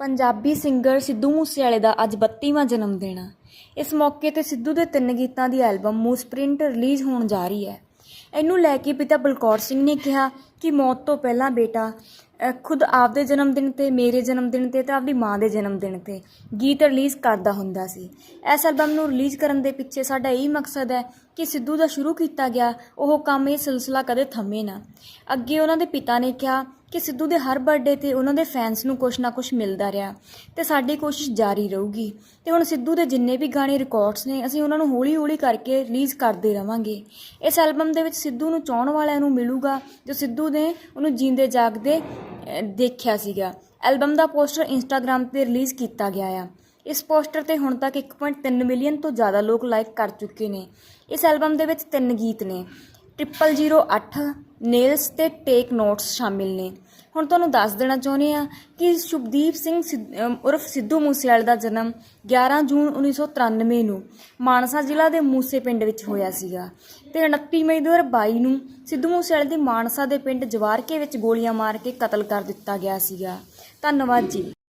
Punjabi singer Sidhu ਮੂਸੇਵਾਲੇ ਦਾ ਅੱਜ 32ਵਾਂ ਜਨਮ ਦਿਨ ਆ। ਇਸ ਮੌਕੇ ਤੇ ਸਿੱਧੂ ਦੇ ਤਿੰਨ ਗੀਤਾਂ ਦੀ ਐਲਬਮ ਮੂਸਪ੍ਰਿੰਟ ਰਿਲੀਜ਼ ਹੋਣ ਜਾ ਰਹੀ ਹੈ। ਇਹਨੂੰ ਲੈ ਕੇ ਪਿਤਾ ਬਲਕੌਰ ਸਿੰਘ ਨੇ ਕਿਹਾ ਕਿ ਮੌਤ ਤੋਂ ਪਹਿਲਾਂ ਬੇਟਾ ਖੁਦ ਆਪਦੇ ਜਨਮ ਦਿਨ ਤੇ, ਮੇਰੇ ਜਨਮ ਦਿਨ ਤੇ ਤੇ ਆਪਦੀ ਮਾਂ ਦੇ ਜਨਮ ਦਿਨ ਤੇ ਗੀਤ ਰਿਲੀਜ਼ ਕਰਦਾ ਹੁੰਦਾ ਸੀ। ਇਸ ਐਲਬਮ ਨੂੰ ਰਿਲੀਜ਼ ਕਰਨ ਦੇ ਪਿੱਛੇ ਸਾਡਾ ਇਹੀ ਮਕਸਦ ਹੈ ਕਿ ਸਿੱਧੂ ਦਾ ਸ਼ੁਰੂ ਕੀਤਾ ਗਿਆ, ਉਹ ਕੰਮ ਇਹ ਸਿਲਸਿਲਾ ਕਦੇ ਥੰਮੇ ਨਾ। ਅੱਗੇ ਉਹਨਾਂ ਦੇ ਪਿਤਾ ਨੇ ਕਿਹਾ ਕਿ ਸਿੱਧੂ ਦੇ ਹਰ ਬਰਥਡੇ ਤੇ ਉਹਨਾਂ ਦੇ ਫੈਨਸ ਨੂੰ ਕੁਛ ਨਾ ਕੁਛ ਮਿਲਦਾ ਰਿਹਾ ਤੇ ਸਾਡੀ ਕੋਸ਼ਿਸ਼ ਜਾਰੀ ਰਹੂਗੀ। ਤੇ ਹੁਣ ਸਿੱਧੂ ਦੇ ਜਿੰਨੇ ਵੀ ਗਾਣੇ ਰਿਕਾਰਡਸ ਨੇ, ਅਸੀਂ ਉਹਨਾਂ ਨੂੰ ਹੌਲੀ-ਹੌਲੀ ਕਰਕੇ ਰਿਲੀਜ਼ ਕਰਦੇ ਰਵਾਂਗੇ। ਇਸ ਐਲਬਮ ਦੇ ਵਿੱਚ ਸਿੱਧੂ ਨੂੰ ਚਾਹਣ ਵਾਲਿਆਂ ਨੂੰ ਮਿਲੂਗਾ, ਜੋ ਸਿੱਧੂ ਨੇ ਉਹਨੂੰ ਜੀਂਦੇ ਜਾਗਦੇ ਦੇਖਿਆ ਸੀਗਾ। ਐਲਬਮ ਦਾ ਪੋਸਟਰ ਇੰਸਟਾਗ੍ਰam ਤੇ ਰਿਲੀਜ਼ ਕੀਤਾ ਗਿਆ ਆ। ਇਸ ਪੋਸਟਰ ਤੇ ਹੁਣ ਤੱਕ 1.3 ਮਿਲੀਅਨ ਤੋਂ ਜ਼ਿਆਦਾ ਲੋਕ ਲਾਈਕ ਕਰ ਚੁੱਕੇ ਨੇ। ਇਸ ਐਲਬਮ ਦੇ ਵਿੱਚ ਤਿੰਨ ਗੀਤ ਨੇ। 0008 ਨੇਲਸ ਤੇ ਟੇਕ ਨੋਟਸ ਸ਼ਾਮਿਲ ਨੇ। ਹੁਣ ਤੁਹਾਨੂੰ ਦੱਸ ਦੇਣਾ ਚਾਹੁੰਦੇ ਆ ਕਿ ਸ਼ੁਭਦੀਪ ਸਿੰਘ ਸਿੱਧ- ਉਰਫ ਸਿੱਧੂ ਮੂਸੇਵਾਲੇ ਦਾ ਜਨਮ 11 ਜੂਨ 1993 ਨੂੰ ਮਾਨਸਾ ਜ਼ਿਲ੍ਹਾ ਦੇ ਮੂਸੇ ਪਿੰਡ ਵਿੱਚ ਹੋਇਆ ਸੀਗਾ ਤੇ 29 ਮਈ 2022 ਨੂੰ ਸਿੱਧੂ ਮੂਸੇਵਾਲੇ ਦੀ ਮਾਨਸਾ ਦੇ ਪਿੰਡ ਜਵਾਰਕੇ ਵਿੱਚ ਗੋਲੀਆਂ ਮਾਰ ਕੇ ਕਤਲ ਕਰ ਦਿੱਤਾ ਗਿਆ ਸੀਗਾ। ਧੰਨਵਾਦ ਜੀ।